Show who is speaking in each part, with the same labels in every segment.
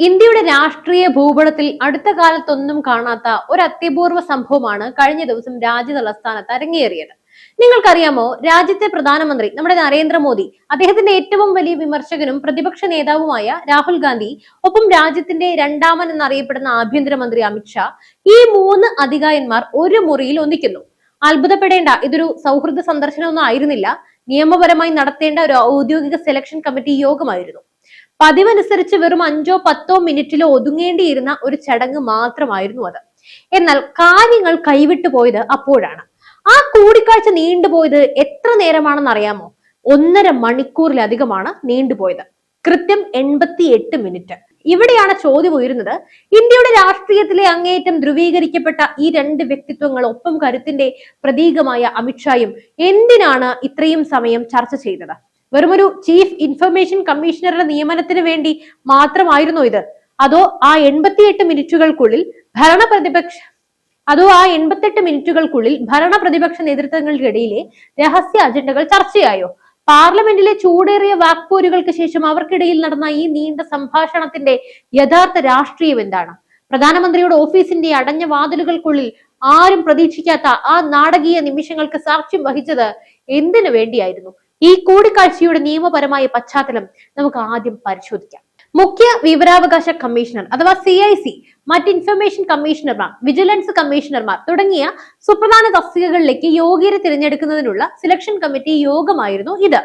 Speaker 1: ഇന്ത്യയുടെ രാഷ്ട്രീയ ഭൂപടത്തിൽ അടുത്ത കാലത്തൊന്നും കാണാത്ത ഒരു അത്യപൂർവ സംഭവമാണ് കഴിഞ്ഞ ദിവസം രാജ്യ തലസ്ഥാനത്ത് അരങ്ങേറിയത്. നിങ്ങൾക്കറിയാമോ രാജ്യത്തെ പ്രധാനമന്ത്രി നമ്മുടെ നരേന്ദ്രമോദി അദ്ദേഹത്തിന്റെ ഏറ്റവും വലിയ വിമർശകനും പ്രതിപക്ഷ നേതാവുമായ രാഹുൽ ഗാന്ധി ഒപ്പം രാജ്യത്തിന്റെ രണ്ടാമൻ എന്നറിയപ്പെടുന്ന ആഭ്യന്തരമന്ത്രി അമിത്ഷാ ഈ മൂന്ന് അധികായന്മാർ ഒരു മുറിയിൽ ഒന്നിക്കുന്നു. അത്ഭുതപ്പെടേണ്ട ഇതൊരു സൗഹൃദ സന്ദർശനമൊന്നും ആയിരുന്നില്ല. നിയമപരമായി നടത്തേണ്ട ഒരു ഔദ്യോഗിക സെലക്ഷൻ കമ്മിറ്റി യോഗമായിരുന്നു. പതിവനുസരിച്ച് വെറും അഞ്ചോ പത്തോ മിനിറ്റിലോ ഒതുങ്ങേണ്ടിയിരുന്ന ഒരു ചടങ്ങ് മാത്രമായിരുന്നു അത്. എന്നാൽ കാര്യങ്ങൾ കൈവിട്ടു പോയത് അപ്പോഴാണ്. ആ കൂടിക്കാഴ്ച നീണ്ടുപോയത് എത്ര നേരമാണെന്ന് അറിയാമോ? ഒന്നര മണിക്കൂറിലധികമാണ് നീണ്ടുപോയത് കൃത്യം എൺപത്തി എട്ട് മിനിറ്റ്. ഇവിടെയാണ് ചോദ്യം ഉയരുന്നത്. ഇന്ത്യയുടെ രാഷ്ട്രീയത്തിലെ അങ്ങേയറ്റം ധ്രുവീകരിക്കപ്പെട്ട ഈ രണ്ട് വ്യക്തിത്വങ്ങൾ ഒപ്പം കരുത്തിന്റെ പ്രതീകമായ അമിത്ഷായും എന്തിനാണ് ഇത്രയും സമയം ചർച്ച ചെയ്തത്? വെറുമൊരു ചീഫ് ഇൻഫർമേഷൻ കമ്മീഷണറുടെ നിയമനത്തിന് വേണ്ടി മാത്രമായിരുന്നു ഇത്? അതോ ആ എൺപത്തിയെട്ട് മിനിറ്റുകൾക്കുള്ളിൽ ഭരണ പ്രതിപക്ഷ അതോ ആ എൺപത്തെട്ട് മിനിറ്റുകൾക്കുള്ളിൽ ഭരണ പ്രതിപക്ഷ നേതൃത്വങ്ങൾക്കിടയിലെ രഹസ്യ അജണ്ടകൾ ചർച്ചയായോ? പാർലമെന്റിലെ ചൂടേറിയ വാക്പോരുകൾക്ക് ശേഷം അവർക്കിടയിൽ നടന്ന ഈ നീണ്ട സംഭാഷണത്തിന്റെ യഥാർത്ഥ രാഷ്ട്രീയം എന്താണ്? പ്രധാനമന്ത്രിയുടെ ഓഫീസിന്റെ അടഞ്ഞ വാതിലുകൾക്കുള്ളിൽ ആരും പ്രതീക്ഷിക്കാത്ത ആ നാടകീയ നിമിഷങ്ങൾക്ക് സാക്ഷ്യം വഹിച്ചത് എന്തിനു വേണ്ടിയായിരുന്നു? ഈ കൂടിക്കാഴ്ചയുടെ നിയമപരമായ പശ്ചാത്തലം നമുക്ക് ആദ്യം പരിശോധിക്കാം. മുഖ്യ വിവരാവകാശ കമ്മീഷണർ അഥവാ സി ഐ സി മറ്റ് ഇൻഫർമേഷൻ കമ്മീഷണർമാർ വിജിലൻസ് കമ്മീഷണർമാർ തുടങ്ങിയ സുപ്രധാന തസ്തികകളിലേക്ക് യോഗ്യരെ തിരഞ്ഞെടുക്കുന്നതിനുള്ള സെലക്ഷൻ കമ്മിറ്റി യോഗമായിരുന്നു ഇത്.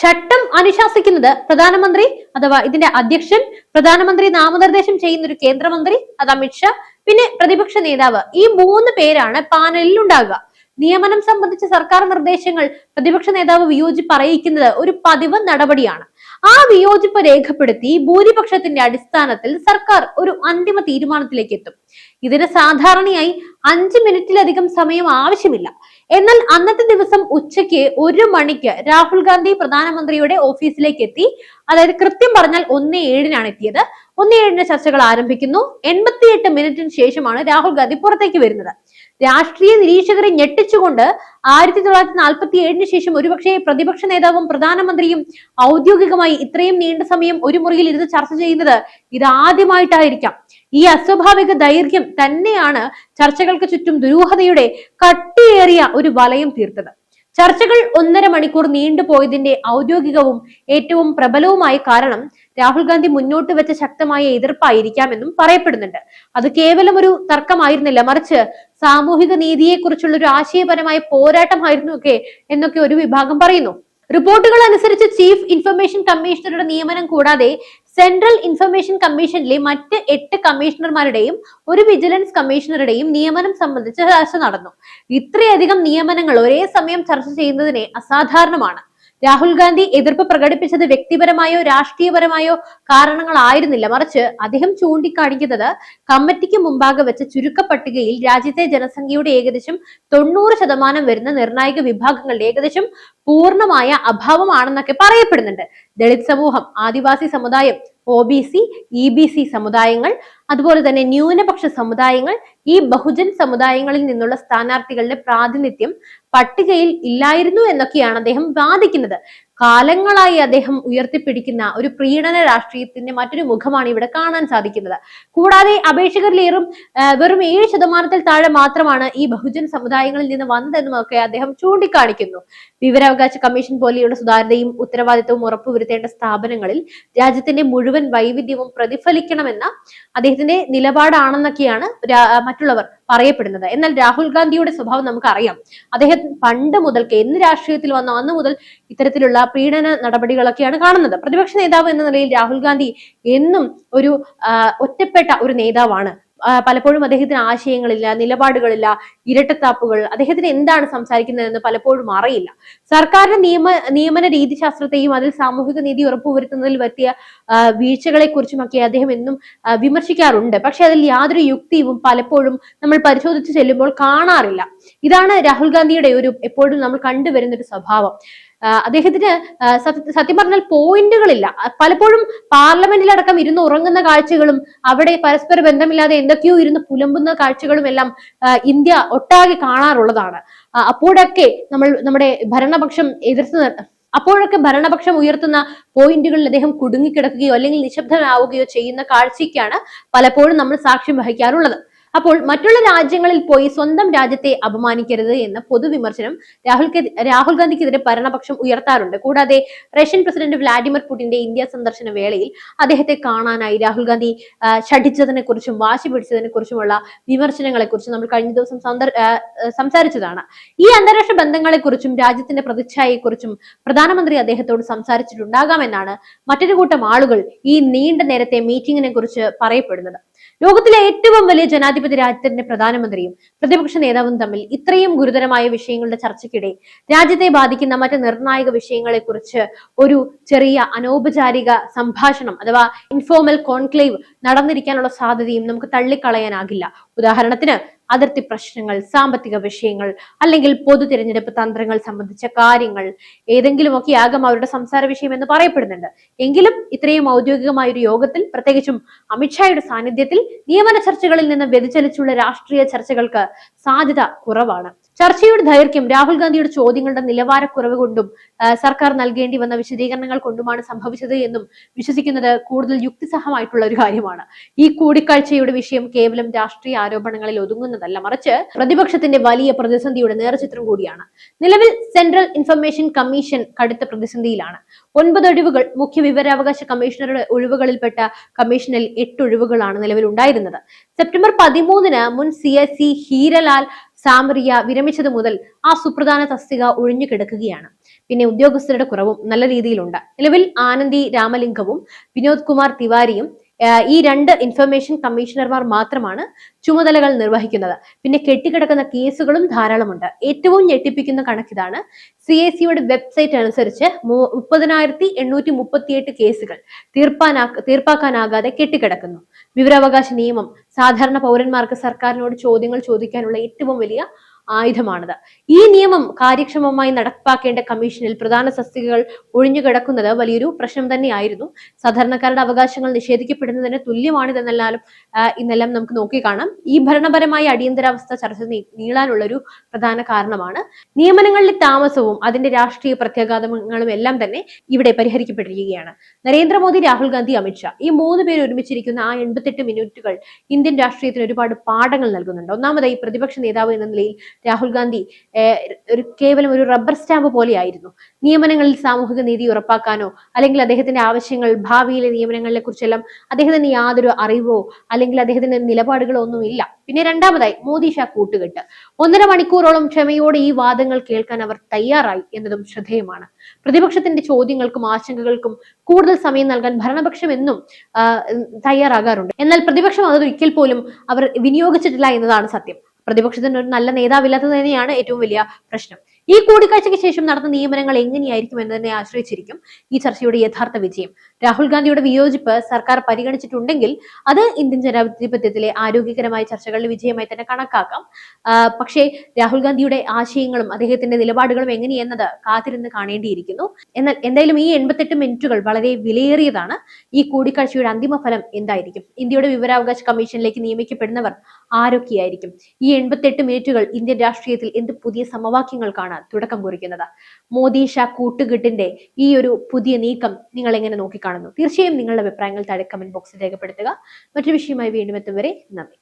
Speaker 1: ചട്ടം അനുശാസിക്കുന്നത് പ്രധാനമന്ത്രി അഥവാ ഇതിന്റെ അധ്യക്ഷൻ പ്രധാനമന്ത്രി നാമനിർദ്ദേശം ചെയ്യുന്ന ഒരു കേന്ദ്രമന്ത്രി അത് അമിത്ഷാ പിന്നെ പ്രതിപക്ഷ നേതാവ്. ഈ മൂന്ന് പേരാണ് പാനലിൽ ഉണ്ടാകുക നിയമനം സംബന്ധിച്ച സർക്കാർ നിർദ്ദേശങ്ങൾ പ്രതിപക്ഷ നേതാവ് വിയോജിപ്പ് അറിയിക്കുന്നത് ഒരു പതിവ് നടപടിയാണ്. ആ വിയോജിപ്പ് രേഖപ്പെടുത്തി ഭൂരിപക്ഷത്തിന്റെ അടിസ്ഥാനത്തിൽ സർക്കാർ ഒരു അന്തിമ തീരുമാനത്തിലേക്ക് എത്തും. ഇതിന് സാധാരണയായി അഞ്ച് മിനിറ്റിലധികം സമയം ആവശ്യമില്ല. എന്നാൽ അന്നത്തെ ദിവസം ഉച്ചയ്ക്ക് ഒരു മണിക്ക് രാഹുൽ ഗാന്ധി പ്രധാനമന്ത്രിയുടെ ഓഫീസിലേക്ക് എത്തി. അതായത് കൃത്യം പറഞ്ഞാൽ ഒന്ന് ഏഴിനാണ് എത്തിയത്. ഒന്ന് ഏഴിന് ചർച്ചകൾ ആരംഭിക്കുന്നു. എൺപത്തിയെട്ട് മിനിറ്റിന് ശേഷമാണ് രാഹുൽ ഗാന്ധി പുറത്തേക്ക് വരുന്നത്. രാഷ്ട്രീയ നിരീക്ഷകരെ ഞെട്ടിച്ചുകൊണ്ട് ആയിരത്തി തൊള്ളായിരത്തി നാൽപ്പത്തി ഏഴിന് ശേഷം ഒരുപക്ഷെ പ്രതിപക്ഷ നേതാവും പ്രധാനമന്ത്രിയും ഔദ്യോഗികമായി ഇത്രയും നീണ്ട സമയം ഒരു മുറിയിൽ ഇരുന്ന് ചർച്ച ചെയ്യുന്നത് ഇതാദ്യമായിട്ടായിരിക്കാം. ഈ അസ്വാഭാവിക ദൈർഘ്യം തന്നെയാണ് ചർച്ചകൾക്ക് ചുറ്റും ദുരൂഹതയുടെ കട്ടിയേറിയ ഒരു വലയം തീർത്തത്. ചർച്ചകൾ ഒന്നര മണിക്കൂർ നീണ്ടുപോയതിന്റെ ഔദ്യോഗികവും ഏറ്റവും പ്രബലവുമായ കാരണം രാഹുൽ ഗാന്ധി മുന്നോട്ട് വെച്ച ശക്തമായ എതിർപ്പായിരിക്കാമെന്നും പറയപ്പെടുന്നുണ്ട്. അത് കേവലം ഒരു തർക്കമായിരുന്നില്ല. മറിച്ച് സാമൂഹിക നീതിയെക്കുറിച്ചുള്ള ഒരു ആശയപരമായ പോരാട്ടമായിരുന്നു ഒക്കെ എന്നൊക്കെ ഒരു വിഭാഗം പറയുന്നു. റിപ്പോർട്ടുകൾ അനുസരിച്ച് ചീഫ് ഇൻഫർമേഷൻ കമ്മീഷണറുടെ നിയമനം കൂടാതെ സെൻട്രൽ ഇൻഫർമേഷൻ കമ്മീഷനിലെ മറ്റ് എട്ട് കമ്മീഷണർമാരുടെയും ഒരു വിജിലൻസ് കമ്മീഷണറുടെയും നിയമനം സംബന്ധിച്ച് ചർച്ച നടന്നു. ഇത്രയധികം നിയമനങ്ങൾ ഒരേ സമയം ചർച്ച ചെയ്യുന്നതിനെ അസാധാരണമാണ്. രാഹുൽ ഗാന്ധി എതിർപ്പ് പ്രകടിപ്പിച്ചത് വ്യക്തിപരമായോ രാഷ്ട്രീയപരമായോ കാരണങ്ങളായിരുന്നില്ല. മറിച്ച് അദ്ദേഹം ചൂണ്ടിക്കാണിക്കുന്നത് കമ്മിറ്റിക്ക് മുമ്പാകെ വെച്ച ചുരുക്കപ്പട്ടികയിൽ രാജ്യത്തെ ജനസംഖ്യയുടെ ഏകദേശം തൊണ്ണൂറ് ശതമാനം വരുന്ന നിർണായക വിഭാഗങ്ങളുടെ ഏകദേശം പൂർണമായ അഭാവമാണെന്നൊക്കെ പറയപ്പെടുന്നുണ്ട്. ദളിത് സമൂഹം ആദിവാസി സമുദായം O B C E B C സമുദായങ്ങൾ അതുപോലെ തന്നെ ന്യൂനപക്ഷ സമുദായങ്ങൾ ഈ ബഹുജൻ സമുദായങ്ങളിൽ നിന്നുള്ള സ്ഥാനാർത്ഥികളുടെ പ്രാതിനിധ്യം പട്ടികയിൽ ഇല്ലായിരുന്നു എന്നൊക്കെയാണ് അദ്ദേഹം വാദിക്കുന്നത്. കാലങ്ങളായി അദ്ദേഹം ഉയർത്തിപ്പിടിക്കുന്ന ഒരു പ്രീണന രാഷ്ട്രീയത്തിന്റെ മറ്റൊരു മുഖമാണ് ഇവിടെ കാണാൻ സാധിക്കുന്നത്. കൂടാതെ അപേക്ഷകരിലേറും വെറും ഏഴ് ശതമാനത്തിൽ താഴെ മാത്രമാണ് ഈ ബഹുജൻ സമുദായങ്ങളിൽ നിന്ന് വന്നതെന്നുമൊക്കെ അദ്ദേഹം ചൂണ്ടിക്കാണിക്കുന്നു. വിവരാവകാശ കമ്മീഷൻ പോലെയുള്ള സുതാര്യതയും ഉത്തരവാദിത്വവും ഉറപ്പുവരുത്തേണ്ട സ്ഥാപനങ്ങളിൽ രാജ്യത്തിന്റെ മുഴുവൻ വൈവിധ്യവും പ്രതിഫലിക്കണമെന്ന അദ്ദേഹത്തിന്റെ നിലപാടാണെന്നൊക്കെയാണ് മറ്റുള്ളവർ പറയപ്പെടുന്നത്. എന്നാൽ രാഹുൽ ഗാന്ധിയുടെ സ്വഭാവം നമുക്കറിയാം. അദ്ദേഹം പണ്ട് മുതൽക്ക് എന്ന് രാഷ്ട്രീയത്തിൽ വന്ന അന്ന് മുതൽ ഇത്തരത്തിലുള്ള പീഡന നടപടികളൊക്കെയാണ് കാണുന്നത്. പ്രതിപക്ഷ നേതാവ് എന്ന നിലയിൽ രാഹുൽ ഗാന്ധി എന്നും ഒരു ഒറ്റപ്പെട്ട ഒരു നേതാവാണ്. പലപ്പോഴും അദ്ദേഹത്തിന് ആശയങ്ങളില്ല നിലപാടുകളില്ല ഇരട്ടത്താപ്പുകൾ അദ്ദേഹത്തിന് എന്താണ് സംസാരിക്കുന്നതെന്ന് പലപ്പോഴും അറിയില്ല. സർക്കാരിന്റെ നിയമ നിയമന രീതിശാസ്ത്രത്തെയും അതിൽ സാമൂഹിക നീതി ഉറപ്പുവരുത്തുന്നതിൽ വരുത്തിയ വീഴ്ചകളെ കുറിച്ചുമൊക്കെ അദ്ദേഹം എന്നും വിമർശിക്കാറുണ്ട്. പക്ഷെ അതിൽ യാതൊരു യുക്തിയും പലപ്പോഴും നമ്മൾ പരിശോധിച്ചു ചെല്ലുമ്പോൾ കാണാറില്ല. ഇതാണ് രാഹുൽ ഗാന്ധിയുടെ ഒരു എപ്പോഴും നമ്മൾ കണ്ടുവരുന്ന ഒരു സ്വഭാവം. അദ്ദേഹത്തിന് സത്യം പറഞ്ഞാൽ പോയിന്റുകളില്ല. പലപ്പോഴും പാർലമെന്റിലടക്കം ഇരുന്ന് ഉറങ്ങുന്ന കാഴ്ചകളും അവിടെ പരസ്പര ബന്ധമില്ലാതെ എന്തൊക്കെയോ ഇരുന്ന് പുലമ്പുന്ന കാഴ്ചകളും എല്ലാം ഇന്ത്യ ഒട്ടാകെ കാണാറുള്ളതാണ്. അപ്പോഴൊക്കെ നമ്മൾ നമ്മുടെ ഭരണപക്ഷം എതിർത്ത് അപ്പോഴൊക്കെ ഭരണപക്ഷം ഉയർത്തുന്ന പോയിന്റുകളിൽ അദ്ദേഹം കുടുങ്ങിക്കിടക്കുകയോ അല്ലെങ്കിൽ നിശബ്ദനാവുകയോ ചെയ്യുന്ന കാഴ്ചയ്ക്കാണ് പലപ്പോഴും നമ്മൾ സാക്ഷ്യം വഹിക്കാറുള്ളത്. അപ്പോൾ മറ്റുള്ള രാജ്യങ്ങളിൽ പോയി സ്വന്തം രാജ്യത്തെ അപമാനിക്കരുത് എന്ന പൊതുവിമർശനം രാഹുൽ രാഹുൽ ഗാന്ധിക്കെതിരെ ഭരണപക്ഷം ഉയർത്താറുണ്ട്. കൂടാതെ റഷ്യൻ പ്രസിഡന്റ് വ്ലാഡിമിർ പുടിന്റെ ഇന്ത്യ സന്ദർശന വേളയിൽ അദ്ദേഹത്തെ കാണാനായി രാഹുൽ ഗാന്ധി ഷഠിച്ചതിനെ കുറിച്ചും വാശി പിടിച്ചതിനെ കുറിച്ചുമുള്ള വിമർശനങ്ങളെ കുറിച്ചും നമ്മൾ കഴിഞ്ഞ ദിവസം സംസാരിച്ചതാണ്. ഈ അന്താരാഷ്ട്ര ബന്ധങ്ങളെക്കുറിച്ചും രാജ്യത്തിന്റെ പ്രതിച്ഛായയെക്കുറിച്ചും പ്രധാനമന്ത്രി അദ്ദേഹത്തോട് സംസാരിച്ചിട്ടുണ്ടാകാമെന്നാണ് മറ്റൊരു കൂട്ടം ആളുകൾ ഈ നീണ്ട നേരത്തെ മീറ്റിംഗിനെ കുറിച്ച് പറയപ്പെടുന്നത്. ലോകത്തിലെ ഏറ്റവും വലിയ ജനാധിപത്യ രാജ്യത്തിന്റെ പ്രധാനമന്ത്രിയും പ്രതിപക്ഷ നേതാവും തമ്മിൽ ഇത്രയും ഗുരുതരമായ വിഷയങ്ങളുടെ ചർച്ചയ്ക്കിടെ രാജ്യത്തെ ബാധിക്കുന്ന മറ്റ് നിർണായക വിഷയങ്ങളെ കുറിച്ച് ഒരു ചെറിയ അനൗപചാരിക സംഭാഷണം അഥവാ ഇൻഫോർമൽ കോൺക്ലേവ് നടന്നിരിക്കാനുള്ള സാധ്യതയും നമുക്ക് തള്ളിക്കളയാനാകില്ല. ഉദാഹരണത്തിന് അതിർത്തി പ്രശ്നങ്ങൾ സാമ്പത്തിക വിഷയങ്ങൾ അല്ലെങ്കിൽ പൊതു തിരഞ്ഞെടുപ്പ് തന്ത്രങ്ങൾ സംബന്ധിച്ച കാര്യങ്ങൾ ഏതെങ്കിലുമൊക്കെ ആകും അവരുടെ സംസാര വിഷയം എന്ന് പറയപ്പെടുന്നുണ്ട്. എങ്കിലും ഇത്രയും ഔദ്യോഗികമായ ഒരു യോഗത്തിൽ പ്രത്യേകിച്ചും അമിത്ഷായുടെ സാന്നിധ്യത്തിൽ നിയമന ചർച്ചകളിൽ നിന്ന് വ്യതിചലിച്ചുള്ള രാഷ്ട്രീയ ചർച്ചകൾക്ക് സാധ്യത കുറവാണ്. ചർച്ചയുടെ ദൈർഘ്യം രാഹുൽ ഗാന്ധിയുടെ ചോദ്യങ്ങളുടെ നിലവാരക്കുറവ് കൊണ്ടും സർക്കാർ നൽകേണ്ടി വന്ന വിശദീകരണങ്ങൾ കൊണ്ടുമാണ് സംഭവിച്ചത് എന്നും വിശ്വസിക്കുന്നത് കൂടുതൽ യുക്തിസഹമായിട്ടുള്ള ഒരു കാര്യമാണ്. ഈ കൂടിക്കാഴ്ചയുടെ വിഷയം കേവലം രാഷ്ട്രീയ ആരോപണങ്ങളിൽ ഒതുങ്ങുന്നതല്ല. മറിച്ച് പ്രതിപക്ഷത്തിന്റെ വലിയ പ്രതിസന്ധിയുടെ നേർചിത്രം കൂടിയാണ്. നിലവിൽ സെൻട്രൽ ഇൻഫർമേഷൻ കമ്മീഷൻ കടുത്ത പ്രതിസന്ധിയിലാണ്. ഒൻപത് ഒഴിവുകൾ മുഖ്യ വിവരാവകാശ കമ്മീഷണറുടെ ഒഴിവുകളിൽപ്പെട്ട കമ്മീഷനിൽ എട്ട് ഒഴിവുകളാണ് നിലവിൽ ഉണ്ടായിരുന്നത് സെപ്റ്റംബർ പതിമൂന്നിന് മുൻ C S C Heeralal Samariya വിരമിച്ചത് മുതൽ ആ സുപ്രധാന തസ്തിക ഒഴിഞ്ഞു കിടക്കുകയാണ്. പിന്നെ ഉദ്യോഗസ്ഥരുടെ കുറവും നല്ല രീതിയിലുണ്ട്. നിലവിൽ ആനന്ദി രാമലിംഗവും വിനോദ് കുമാർ തിവാരിയും ഈ രണ്ട് ഇൻഫർമേഷൻ കമ്മീഷണർമാർ മാത്രമാണ് ചുമതലകൾ നിർവഹിക്കുന്നത്. പിന്നെ കെട്ടിക്കിടക്കുന്ന കേസുകളും ധാരാളമുണ്ട്. ഏറ്റവും ഞെട്ടിപ്പിക്കുന്ന കണക്കിതാണ് സി എ സിയുടെ വെബ്സൈറ്റ് അനുസരിച്ച് മുപ്പതിനായിരത്തി എണ്ണൂറ്റി മുപ്പത്തിയെട്ട് കേസുകൾ തീർപ്പാനാ തീർപ്പാക്കാനാകാതെ കെട്ടിക്കിടക്കുന്നു. വിവരാവകാശ നിയമം സാധാരണ പൗരന്മാർക്ക് സർക്കാരിനോട് ചോദ്യങ്ങൾ ചോദിക്കാനുള്ള ഏറ്റവും വലിയ ആയുധമാണത്. ഈ നിയമം കാര്യക്ഷമമായി നടപ്പാക്കേണ്ട കമ്മീഷനിൽ പ്രധാന തസ്തികകൾ ഒഴിഞ്ഞുകിടക്കുന്നത് വലിയൊരു പ്രശ്നം തന്നെയായിരുന്നു. സാധാരണക്കാരുടെ അവകാശങ്ങൾ നിഷേധിക്കപ്പെടുന്നതിന് തുല്യമാണിതെന്നെല്ലാലും ഇന്നെല്ലാം നമുക്ക് നോക്കി കാണാം. ഈ ഭരണപരമായ അടിയന്തരാവസ്ഥ ചർച്ച നീളാനുള്ള ഒരു പ്രധാന കാരണമാണ്. നിയമനങ്ങളിലെ താമസവും അതിന്റെ രാഷ്ട്രീയ പ്രത്യാഘാതങ്ങളും എല്ലാം തന്നെ ഇവിടെ പരിഹരിക്കപ്പെട്ടിരിക്കുകയാണ്. നരേന്ദ്രമോദി രാഹുൽ ഗാന്ധി അമിത്ഷാ ഈ മൂന്ന് പേര് ഒരുമിച്ചിരിക്കുന്ന ആ എൺപത്തെട്ട് മിനിറ്റുകൾ ഇന്ത്യൻ രാഷ്ട്രീയത്തിന് ഒരുപാട് പാഠങ്ങൾ നൽകുന്നുണ്ട്. ഒന്നാമതായി പ്രതിപക്ഷ നേതാവ് എന്ന നിലയിൽ രാഹുൽ ഗാന്ധി ഒരു കേവലം ഒരു റബ്ബർ സ്റ്റാമ്പ് പോലെയായിരുന്നു. നിയമനങ്ങളിൽ സാമൂഹിക നീതി ഉറപ്പാക്കാനോ അല്ലെങ്കിൽ അദ്ദേഹത്തിന്റെ ആവശ്യങ്ങൾ ഭാവിയിലെ നിയമനങ്ങളെ കുറിച്ചെല്ലാം അദ്ദേഹത്തിന് യാതൊരു അറിവോ അല്ലെങ്കിൽ അദ്ദേഹത്തിന്റെ നിലപാടുകളോ ഒന്നുമില്ല പിന്നെ രണ്ടാമതായി മോദി ഷാ കൂട്ടുകെട്ട്. ഒന്നര മണിക്കൂറോളം ക്ഷമയോടെ ഈ വാദങ്ങൾ കേൾക്കാൻ അവർ തയ്യാറായി എന്നതും ശ്രദ്ധേയമാണ്. പ്രതിപക്ഷത്തിന്റെ ചോദ്യങ്ങൾക്കും ആശങ്കകൾക്കും കൂടുതൽ സമയം നൽകാൻ ഭരണപക്ഷം എന്നും തയ്യാറാകാറുണ്ട്. എന്നാൽ പ്രതിപക്ഷം അതൊരിക്കൽ പോലും അവർ വിനിയോഗിച്ചിട്ടില്ല എന്നതാണ് സത്യം. പ്രതിപക്ഷത്തിന് ഒരു നല്ല നേതാവില്ലാത്തത് തന്നെയാണ് ഏറ്റവും വലിയ പ്രശ്നം. ഈ കൂടിക്കാഴ്ചയ്ക്ക് ശേഷം നടന്ന നിയമനങ്ങൾ എങ്ങനെയായിരിക്കും എന്നതിനെ ആശ്രയിച്ചിരിക്കും ഈ ചർച്ചയുടെ യഥാർത്ഥ വിജയം. രാഹുൽ ഗാന്ധിയുടെ വിയോജിപ്പ് സർക്കാർ പരിഗണിച്ചിട്ടുണ്ടെങ്കിൽ അത് ഇന്ത്യൻ ജനാധിപത്യത്തിലെ ആരോഗ്യകരമായ ചർച്ചകളുടെ വിജയമായി തന്നെ കണക്കാക്കാം. പക്ഷേ രാഹുൽ ഗാന്ധിയുടെ ആശയങ്ങളും അദ്ദേഹത്തിന്റെ നിലപാടുകളും എങ്ങനെയെന്നത് കാത്തിരുന്ന് കാണേണ്ടിയിരിക്കുന്നു. എന്നാൽ എന്തായാലും ഈ എൺപത്തെട്ട് മിനിറ്റുകൾ വളരെ വിലയേറിയതാണ്. ഈ കൂടിക്കാഴ്ചയുടെ അന്തിമ ഫലം എന്തായിരിക്കും? ഇന്ത്യയുടെ വിവരാവകാശ കമ്മീഷനിലേക്ക് നിയമിക്കപ്പെടുന്നവർ ആരൊക്കെയായിരിക്കും? ഈ എൺപത്തെട്ട് മിനിറ്റുകൾ ഇന്ത്യൻ രാഷ്ട്രീയത്തിൽ എന്ത് പുതിയ സമവാക്യങ്ങൾക്കാണ് തുടക്കം കുറിക്കുന്നത്? മോദി ഷാ കൂട്ടുകെട്ടിന്റെ ഈ ഒരു പുതിയ നീക്കം നിങ്ങൾ എങ്ങനെ നോക്കിക്കാണുന്നു തീർച്ചയായും നിങ്ങളുടെ അഭിപ്രായങ്ങൾ താഴെ കമന്റ് ബോക്സിൽ രേഖപ്പെടുത്തുക. മറ്റൊരു വിഷയമായി വീണ്ടും എത്തും വരെ നന്ദി.